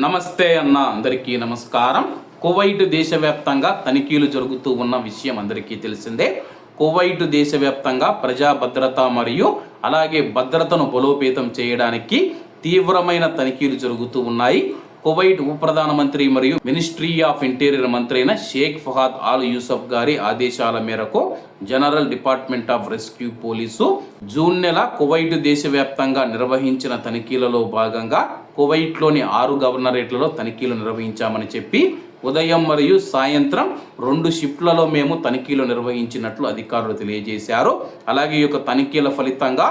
నమస్తే అన్న అందరికీ నమస్కారం. కువైట్ దేశవ్యాప్తంగా తనిఖీలు జరుగుతూ ఉన్న విషయం అందరికీ తెలిసిందే. కువైట్ దేశవ్యాప్తంగా ప్రజా భద్రత మరియు అలాగే భద్రతను బలోపేతం చేయడానికి తీవ్రమైన తనిఖీలు జరుగుతూ ఉన్నాయి. కువైట్ ఉప ప్రధానమంత్రి మరియు మినిస్ట్రీ ఆఫ్ ఇంటీరియర్ మంత్రి అయిన షేక్ ఫహాద్ ఆల్ యూసఫ్ గారి ఆదేశాల మేరకు general department of rescue police June నెల కువైట్ దేశవ్యాప్తంగా నిర్వహించిన తనిఖీలలో భాగంగా కువైట్లోని ఆరు గవర్నరేట్లలో తనిఖీలు నిర్వహించామని చెప్పి ఉదయం మరియు సాయంత్రం రెండు షిఫ్ట్లలో మేము తనిఖీలు నిర్వహించినట్లు అధికారులు తెలియజేశారు. అలాగే ఈ యొక్క తనిఖీల ఫలితంగా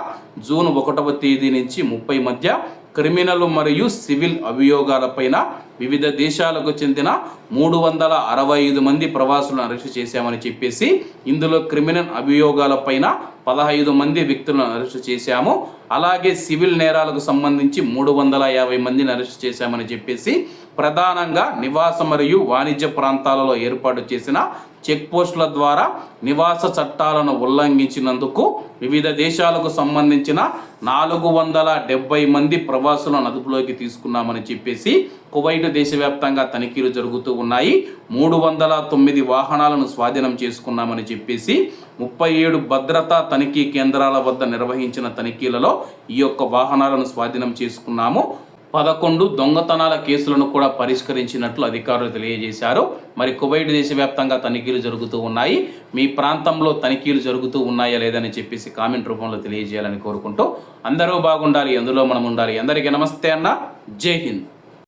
జూన్ ఒకటవ తేదీ నుంచి ముప్పై మధ్య క్రిమినల్ మరియు సివిల్ అభియోగాలపైన వివిధ దేశాలకు చెందిన మూడు వందల అరవై ఐదు మంది ప్రవాసులను అరెస్టు చేశామని చెప్పేసి ఇందులో క్రిమినల్ అభియోగాలపైన పదహైదు మంది వ్యక్తులను అరెస్టు చేశాము. అలాగే సివిల్ నేరాలకు సంబంధించి మూడు వందల యాభై మందిని అరెస్టు చేశామని చెప్పేసి ప్రధానంగా నివాస మరియు వాణిజ్య ప్రాంతాలలో ఏర్పాటు చేసిన చెక్ పోస్టుల ద్వారా నివాస చట్టాలను ఉల్లంఘించినందుకు వివిధ దేశాలకు సంబంధించిన నాలుగు వందల డెబ్బై మంది ప్రవాసులను అదుపులోకి తీసుకున్నామని చెప్పేసి కువైట్ దేశవ్యాప్తంగా తనిఖీలు జరుగుతూ ఉన్నాయి. మూడు వందల తొమ్మిది వాహనాలను స్వాధీనం చేసుకున్నామని చెప్పేసి ముప్పై ఏడు భద్రతా తనిఖీ కేంద్రాల వద్ద నిర్వహించిన తనిఖీలలో ఈ యొక్క వాహనాలను స్వాధీనం చేసుకున్నాము. పదకొండు దొంగతనాల కేసులను కూడా పరిష్కరించినట్లు అధికారులు తెలియజేశారు. మరి కువైట్ దేశవ్యాప్తంగా తనిఖీలు జరుగుతూ ఉన్నాయి. మీ ప్రాంతంలో తనిఖీలు జరుగుతూ ఉన్నాయా లేదని చెప్పేసి కామెంట్ రూపంలో తెలియజేయాలని కోరుకుంటూ అందరూ బాగుండాలి ఎందులో మనం ఉండాలి. అందరికీ నమస్తే అన్న. జై హింద్.